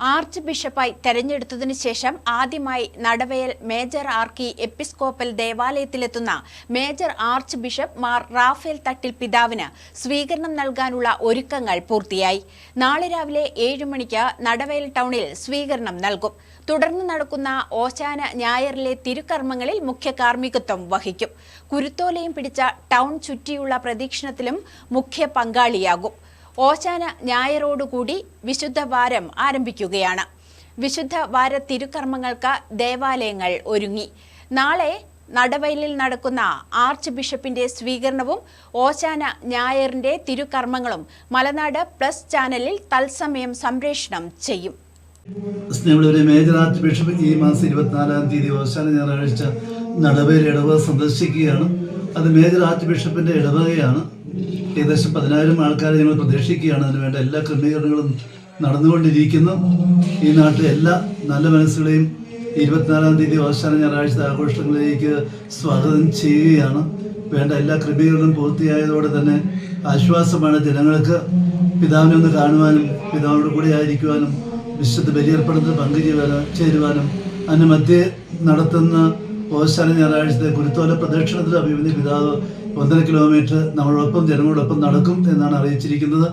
Arch ബിഷപ്പായി തെരഞ്ഞെടുത്തതിനു ശേഷം ആദ്യമായി Nadavayal major archiepiscopal ദേവാലയത്തിലെത്തുന്ന major archbishop Mar Raphael Thattil പിതാവിന് സ്വീകരണം നൽകാനുള്ള ഒരുക്കങ്ങൾ പൂർത്തിയായി. നാളെ രാവിലെ ഏഴുമണിക്ക് നടവയൽ ടൗണിൽ സ്വീകരണം നൽകും. തുടർന്ന് നടക്കുന്ന ഓശാന ഞായറിലെ തിരുക്കർമ്മങ്ങളിൽ മുഖ്യ കാർമ്മികത്വം വഹിക്കും. കുരുത്തോലയും പിടിച്ച ടൗൺ ചുറ്റിയുള്ള പ്രദക്ഷിണത്തിലും മുഖ്യ പങ്കാളിയാകും. ഓശാന ഞായറോടുകൂടി വിശുദ്ധ വാരം ആരംഭിക്കുകയാണ്. വിശുദ്ധ വാര തിരുക്കർമ്മങ്ങൾക്ക് ദേവാലയങ്ങൾ ഒരുങ്ങി. നാളെ നടവയലിൽ നടക്കുന്ന ആർച്ച് ബിഷപ്പിന്റെ സ്വീകരണവും ഓശാന ഞായറിന്റെ തിരുക്കർമ്മങ്ങളും മലനാട് പ്ലസ് ചാനലിൽ തത്സമയം സംപ്രേഷണം ചെയ്യും. സ്നേഹമുള്ളവരെ മേജർ ആർച്ച് ബിഷപ്പ് ഈ മാസം ഇരുപത്തിനാലാം തീയതി ഓശാന ഞായറാഴ്ച നടവേൽ ഇടവ സന്ദർശിക്കുകയാണ്. അത് മേജർ ആർച്ച് ബിഷപ്പിന്റെ ഇടവകയാണ്. ഏകദേശം പതിനായിരം ആൾക്കാരെ ഞങ്ങൾ പ്രതീക്ഷിക്കുകയാണ്. അതിനുവേണ്ട എല്ലാ ക്രമീകരണങ്ങളും നടന്നുകൊണ്ടിരിക്കുന്നു. ഈ നാട്ടിലെ എല്ലാ നല്ല മനസ്സുകളെയും ഇരുപത്തിനാലാം തീയതി അവസാന ഞായറാഴ്ച ആഘോഷങ്ങളിലേക്ക് സ്വാഗതം ചെയ്യുകയാണ്. വേണ്ട എല്ലാ ക്രമീകരണവും പൂർത്തിയായതോടെ തന്നെ ആശ്വാസമാണ് ജനങ്ങൾക്ക്. പിതാവിനെ ഒന്ന് കാണുവാനും പിതാവിനോട് കൂടി ആയിരിക്കുവാനും വിശുദ്ധ ബലിയർപ്പണത്തിൽ പങ്കുചേരുവാനും ചേരുവാനും അതിന് മധ്യേ നടത്തുന്ന ഓശാന ഞായറാഴ്ചത്തെ കുരുത്തോല പ്രദക്ഷിണത്തിൽ അഭിമന്യ പിതാവ് ഒന്നര കിലോമീറ്റർ നമ്മളോടൊപ്പം ജനങ്ങളോടൊപ്പം നടക്കും എന്നാണ് അറിയിച്ചിരിക്കുന്നത്.